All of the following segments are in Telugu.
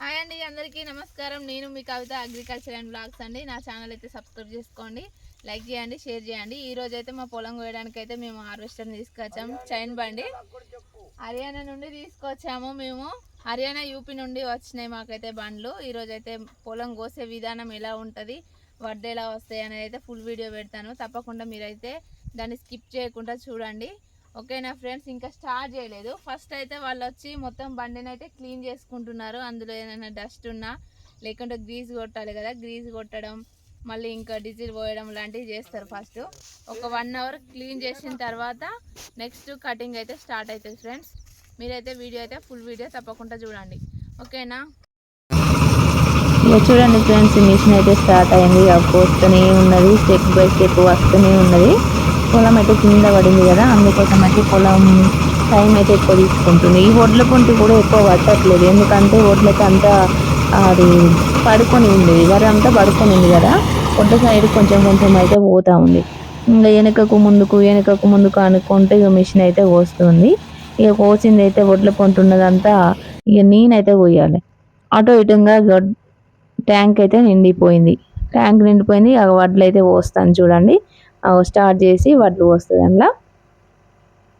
హాయ్ అండి అందరికీ నమస్కారం. నేను మీ కవిత అగ్రికల్చర్ అండ్ బ్లాగ్స్ అండి. నా ఛానల్ అయితే సబ్స్క్రైబ్ చేసుకోండి లైక్ చేయండి షేర్ చేయండి. ఈ రోజు అయితే మా పొలం కోయడానికి అయితే మేము హార్వెస్టర్ తీసుకొచ్చాము. చైన్ బండి. హర్యానా నుండి తీసుకొచ్చాము మేము. హర్యానా యూపీ నుండి వచ్చినాయి మాకైతే బండ్లు. ఈరోజు అయితే పొలం కోసే విధానం ఎలా ఉంటుంది వడ్లు ఎలా వస్తాయి అనేది అయితే ఫుల్ వీడియో పెడతాను. తప్పకుండా మీరైతే దాన్ని స్కిప్ చేయకుండా చూడండి. ఓకేనా ఫ్రెండ్స్ ఇంకా స్టార్ట్ చేయలేదు. ఫస్ట్ అయితే వాళ్ళు వచ్చి మొత్తం బండిని అయితే క్లీన్ చేసుకుంటున్నారు. అందులో ఏదైనా డస్ట్ ఉన్నా లేకుంటే గ్రీజ్ కొట్టాలి కదా గ్రీజ్ కొట్టడం మళ్ళీ ఇంకా డీజిల్ పోయడం లాంటివి చేస్తారు ఫస్ట్. ఒక వన్ అవర్ క్లీన్ చేసిన తర్వాత నెక్స్ట్ కటింగ్ అయితే స్టార్ట్ అవుతుంది ఫ్రెండ్స్. మీరైతే వీడియో అయితే ఫుల్ వీడియో తప్పకుండా చూడండి. ఓకేనా? చూడండి ఫ్రెండ్స్ మిషన్ అయితే స్టార్ట్ అయింది. అప్పు వస్తూనే ఉన్నది స్టెప్ బై స్టెప్ వస్తూనే ఉన్నది. పొలం అయితే కింద పడింది కదా అందుకోసం అయితే పొలం టైం అయితే ఎక్కువ తీసుకుంటుంది. ఈ వడ్ల పొంటి కూడా ఎక్కువ పట్టట్లేదు. ఎందుకంటే వడ్లకి అంతా అది పడుకొని ఉంది. వరి అంతా పడుకొని ఉంది కదా. వడ్ల సైడ్ కొంచెం కొంచెం అయితే పోతా ఉంది. ఇంకా వెనకకు ముందుకు వెనకకు ముందుకు అనుకుంటే ఇక మిషన్ అయితే పోస్తుంది. ఇక కోసింది అయితే వడ్ల పొంటి ఉన్నదంతా ఇక నేనైతే పోయాలి. అటో ఇటుగా ట్యాంక్ అయితే నిండిపోయింది. ట్యాంక్ నిండిపోయింది. ఆ వడ్లు అయితే పోస్తాను చూడండి. స్టార్ట్ చేసి వడ్లు పోస్తుంది అందులో.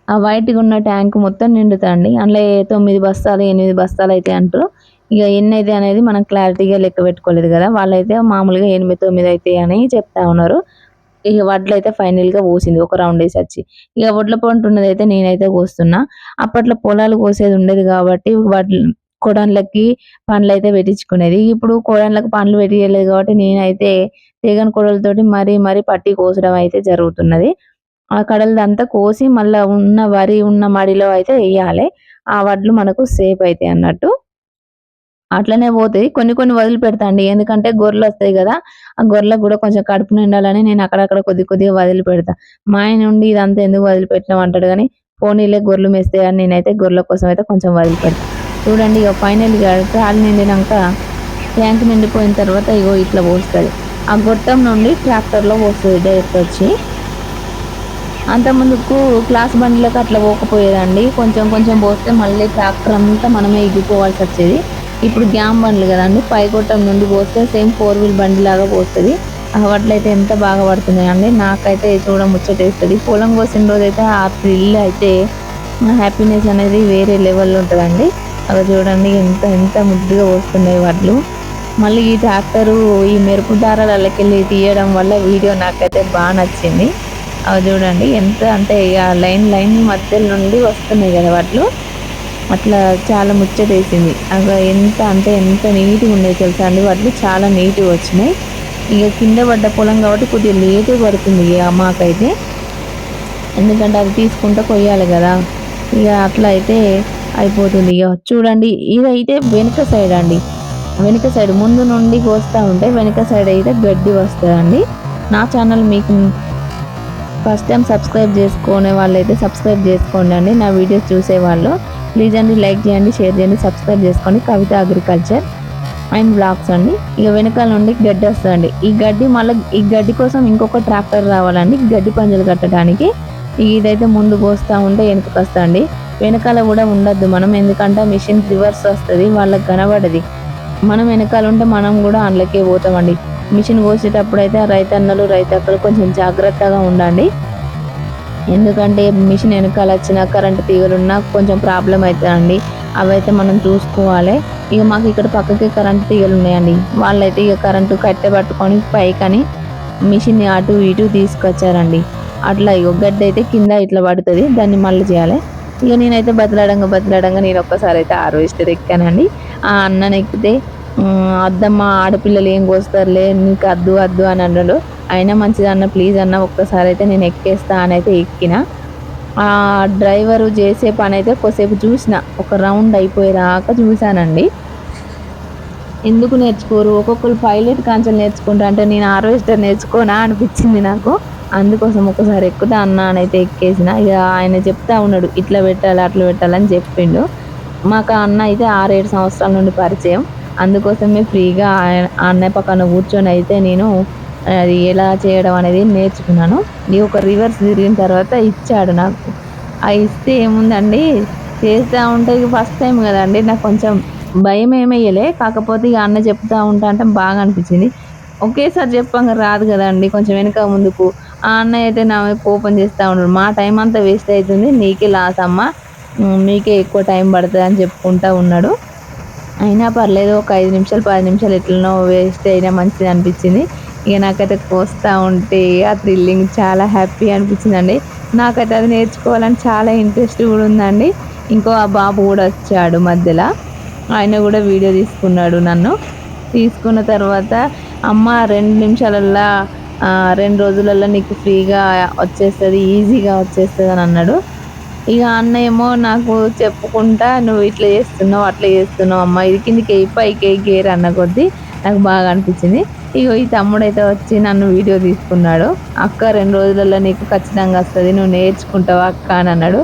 ఆ వైట్గా ఉన్న ట్యాంక్ మొత్తం నిండుతుంది అందులో తొమ్మిది బస్తాలు ఎనిమిది బస్తాలు అయితే అంటారు. ఇక ఎన్ని అయితే అనేది మనం క్లారిటీగా లెక్క పెట్టుకోలేదు కదా. వాళ్ళైతే మామూలుగా ఎనిమిది తొమ్మిది అయితే అని చెప్తా ఉన్నారు. ఇక వడ్లు అయితే ఫైనల్గా పోసింది. ఒక రౌండ్ వేసి వచ్చి. ఇక వడ్ల పంట ఉన్నదైతే నేనైతే కోస్తున్నా అప్పట్లో పొలాలు కోసేది ఉండేది కాబట్టి వడ్లు కోడన్లకి పండ్లు అయితే పెట్టించుకునేది. ఇప్పుడు కోడన్లకు పండ్లు పెట్టియలేదు కాబట్టి నేనైతే తీగని కొడలతోటి మరీ మరీ పట్టి కోసడం అయితే జరుగుతున్నది. ఆ కడలదంతా కోసి మళ్ళీ ఉన్న వరి ఉన్న మడిలో అయితే వేయాలి. ఆ వడ్లు మనకు సేఫ్ అవుతాయి అన్నట్టు. అట్లనే పోతాయి కొన్ని కొన్ని వదిలిపెడతాండి ఎందుకంటే గొర్రెలు వస్తాయి కదా ఆ గొర్రెలకు కూడా కొంచెం కడుపు నిండాలని నేను అక్కడక్కడ కొద్ది కొద్దిగా వదిలి పెడతా. మా ఆయన నుండి ఇదంతా ఎందుకు వదిలిపెట్టినాం అంటాడు కానీ పోనీలే గొర్రెలు మేస్తాయి అని నేనైతే గొర్రెల కోసం అయితే కొంచెం వదిలిపెడతాను చూడండి ఇక ఫైనల్గా ట్రాల్ నిండినాక ట్యాంక్ నిండిపోయిన తర్వాత ఇగో ఇట్లా పోస్తుంది ఆ గొట్టం నుండి ట్రాక్టర్లో పోస్తుంది డైరెక్ట్ వచ్చి. అంతకుముందుకు క్లాస్ బండ్లకు అట్లా పోకపోయేదండి. కొంచెం కొంచెం పోస్తే మళ్ళీ ట్రాక్టర్ అంతా మనమే ఎగిపోవాల్సి వచ్చేది. ఇప్పుడు గ్యామ్ బండ్లు కదండి పైకొట్టం నుండి పోస్తే సేమ్ ఫోర్ వీల్ బండి లాగా పోస్తుంది. అవట్లయితే ఎంత బాగా పడుతున్నాయి అండి నాకైతే చూడ ముచ్చటేస్తుంది పొలం కోసిన రోజు అయితే ఆ థ్రిల్ అయితే హ్యాపీనెస్ అనేది వేరే లెవెల్లో ఉంటుందండి. అవి చూడండి ఎంత ఎంత ముద్దుగా వస్తున్నాయి వడ్లు. మళ్ళీ ఈ ట్రాక్టరు ఈ మెరుపు దారాలకెళ్ళి తీయడం వల్ల వీడియో నాకైతే బాగా నచ్చింది. అవి చూడండి ఎంత అంటే ఇక లైన్ లైన్ మధ్య నుండి వస్తున్నాయి కదా వడ్లు. అట్లా చాలా ముచ్చటేసింది అవి ఎంత అంటే ఎంత నీట్గా ఉన్నాయి తెలుసా అండి వడ్లు. చాలా నీట్గా వచ్చినాయి. ఇక కింద పడ్డ పొలం కాబట్టి కొద్దిగా లేటుగా పడుతుంది ఇక మాకైతే. ఎందుకంటే అది తీసుకుంటూ కొయ్యాలి కదా. ఇక అట్లా అయితే అయిపోతుంది ఇక చూడండి ఇదైతే వెనుక సైడ్ అండి. వెనుక సైడ్ ముందు నుండి కోస్తూ ఉంటే వెనుక సైడ్ అయితే గడ్డి వస్తుందండి. నా ఛానల్ మీకు ఫస్ట్ టైం సబ్స్క్రైబ్ చేసుకునే వాళ్ళు అయితే సబ్స్క్రైబ్ చేసుకోండి అండి. నా వీడియోస్ చూసేవాళ్ళు ప్లీజ్ అండి లైక్ చేయండి షేర్ చేయండి సబ్స్క్రైబ్ చేసుకోండి. కవిత అగ్రికల్చర్ అండ్ బ్లాగ్స్ అండి. ఇక వెనకాల నుండి గడ్డి వస్తుందండి. ఈ గడ్డి మళ్ళీ ఈ గడ్డి కోసం ఇంకొక ట్రాక్టర్ రావాలండి. గడ్డి పంజలు కట్టడానికి. ఇదైతే ముందు కోస్తూ ఉంటే వెనుకకు వస్తుంది వెనకాల కూడా ఉండద్దు. మనం ఎందుకంటే మిషన్ రివర్స్ వస్తుంది వాళ్ళకి కనబడది. మనం వెనకాల ఉంటే మనం కూడా అందులోకే పోతామండి. మిషన్ కోసేటప్పుడు అయితే రైతన్నలు రైతక్కలు కొంచెం జాగ్రత్తగా ఉండండి. ఎందుకంటే మిషన్ వెనకాల వచ్చిన కరెంటు తీగలున్నా కొంచెం ప్రాబ్లం అవుతుందండి. అవైతే మనం చూసుకోవాలి. ఇక మాకు ఇక్కడ పక్కకి కరెంటు తీగలు ఉన్నాయండి. వాళ్ళైతే ఇక కరెంటు కట్టె పట్టుకొని పైకని మిషన్ని అటు ఇటు తీసుకొచ్చారండి. అట్లా ఇక గడ్డ అయితే కింద ఇట్లా పడుతుంది. దాన్ని మళ్ళీ చేయాలి. ఇక నేనైతే బతలాడంగా బతలాడంగా నేను ఒక్కసారి అయితే హార్వెస్టర్ ఎక్కానండి. ఆ అన్నని ఎక్కితే అద్దమ్మ ఆడపిల్లలు ఏం కోస్తారులే నీకు అద్దు అద్దు అని అన్నాడు. అయినా మంచిది అన్న ప్లీజ్ అన్న ఒక్కసారి అయితే నేను ఎక్కేస్తా అని అయితే ఎక్కిన. ఆ డ్రైవరు చేసే పని అయితే కొద్దిసేపు చూసిన. ఒక రౌండ్ అయిపోయేదాకా చూశానండి. ఎందుకు నేర్చుకోరు? ఒక్కొక్కరు పైలట్ కాంచెలు నేర్చుకుంటా అంటే నేను హార్వెస్టర్ నేర్చుకోనా అనిపించింది నాకు. అందుకోసం ఒకసారి ఎక్కుతా అన్న అని అయితే ఎక్కేసిన. ఇక ఆయన చెప్తా ఉన్నాడు ఇట్లా పెట్టాలి అట్లా పెట్టాలని చెప్పిండు. మాకు ఆ అన్న అయితే ఆరేడు సంవత్సరాల నుండి పరిచయం. అందుకోసమే ఫ్రీగా ఆయన ఆ అన్నయ్య పక్కన కూర్చొని అయితే నేను అది ఎలా చేయడం అనేది నేర్చుకున్నాను. ఇది ఒక రివర్స్ తిరిగిన తర్వాత ఇచ్చాడు నాకు. ఆ ఇస్తే ఏముందండి? చేస్తూ ఉంటే ఫస్ట్ టైం కదండి. నాకు కొంచెం భయం ఏమయ్యలే. కాకపోతే ఇక అన్న చెప్తా ఉంటా అంటే బాగా అనిపించింది. ఒకేసారి చెప్పాక రాదు కదండి. కొంచెం వెనక ముందుకు ఆ అన్నయ్య అయితే నా మీద కోపం చేస్తూ ఉన్నాడు. మా టైం అంతా వేస్ట్ అవుతుంది. నీకే లాస్ అమ్మ. నీకే మీకే ఎక్కువ టైం పడుతుంది అని చెప్పుకుంటా ఉన్నాడు. అయినా పర్లేదు ఒక ఐదు నిమిషాలు పది నిమిషాలు ఎట్లనో వేస్ట్ అయినా మంచిది అనిపించింది. ఇక నాకైతే కోస్తూ ఉంటే ఆ థ్రిల్లింగ్ చాలా హ్యాపీ అనిపించిందండి. నాకైతే అది నేర్చుకోవాలని చాలా ఇంట్రెస్ట్ కూడా ఉందండి. ఇంకో ఆ బాబు కూడా వచ్చాడు మధ్యలో. ఆయన కూడా వీడియో తీసుకున్నాడు నన్ను. తీసుకున్న తర్వాత అమ్మ రెండు నిమిషాలల్లో రెండు రోజులలో నీకు ఫ్రీగా వచ్చేస్తుంది ఈజీగా వచ్చేస్తుంది అని అన్నాడు. ఇక అన్న ఏమో నాకు చెప్పుకుంటా నువ్వు ఇట్లా చేస్తున్నావు అట్లా చేస్తున్నావు అమ్మ ఇది కిందికి ఎయి పైకి ఎయి గేర్ అన్న కొద్దీ నాకు బాగా అనిపించింది. ఇగో ఈ తమ్ముడైతే వచ్చి నన్ను వీడియో తీసుకున్నాడు. అక్క రెండు రోజులలో నీకు ఖచ్చితంగా వస్తుంది నువ్వు నేర్చుకుంటావా అక్క అని అన్నాడు.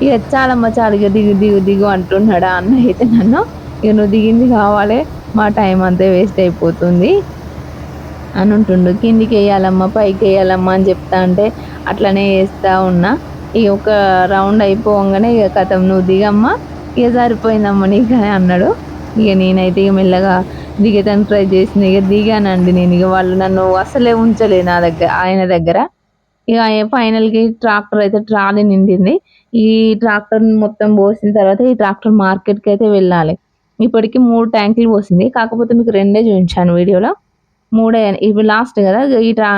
ఇక చాలమ్మ చాలుగా దిగు దిగు దిగు అంటున్నాడు ఆ అన్న అయితే నన్ను. ఇక నువ్వు దిగింది కావాలి మా టైం అంతా వేస్ట్ అయిపోతుంది అని ఉంటుండు. కిందికి వేయాలమ్మా పైకి వేయాలమ్మా అని చెప్తా అంటే అట్లనే వేస్తూ ఉన్నా. ఇక ఒక రౌండ్ అయిపోగానే ఇక కథం నువ్వు దిగమ్మా ఇక సరిపోయిందమ్మా నీకు అని అన్నాడు. ఇక నేనైతే ఇక మెల్లగా దిగేదాన్ని ట్రై చేసిన ఇక దిగానండి నేను. ఇక వాళ్ళు నన్ను అసలే ఉంచలే నా దగ్గర ఆయన దగ్గర. ఇక ఫైనల్కి ట్రాక్టర్ అయితే ట్రాలీ నిండింది. ఈ ట్రాక్టర్ మొత్తం పోసిన తర్వాత ఈ ట్రాక్టర్ మార్కెట్కి అయితే వెళ్ళాలి. ఇప్పటికి మూడు ట్యాంకులు పోసింది. కాకపోతే మీకు రెండే చూపించాను వీడియోలో. మూడే ఇవి లాస్ట్ కదా. ఈ ట్రా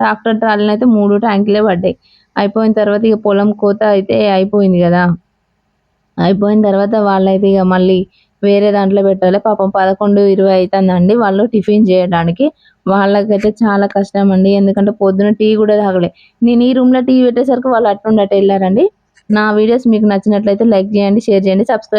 ట్రాక్టర్ ట్రాలీని అయితే మూడు ట్యాంకులే పడ్డాయి. అయిపోయిన తర్వాత ఇక పొలం కోత అయితే అయిపోయింది కదా. అయిపోయిన తర్వాత వాళ్ళైతే ఇక మళ్ళీ వేరే దాంట్లో పెట్టాలి. పాపం పదకొండు ఇరవై అవుతుందండి వాళ్ళు టిఫిన్ చేయడానికి. వాళ్ళకైతే చాలా కష్టం అండి. ఎందుకంటే పొద్దున టీ కూడా తాగలే. నేను ఈ రూమ్లో టీ పెట్టేసరికి వాళ్ళు అట్టుండట అటు వెళ్ళారండి. నా వీడియోస్ మీకు నచ్చినట్లయితే లైక్ చేయండి షేర్ చేయండి సబ్స్క్రైబ్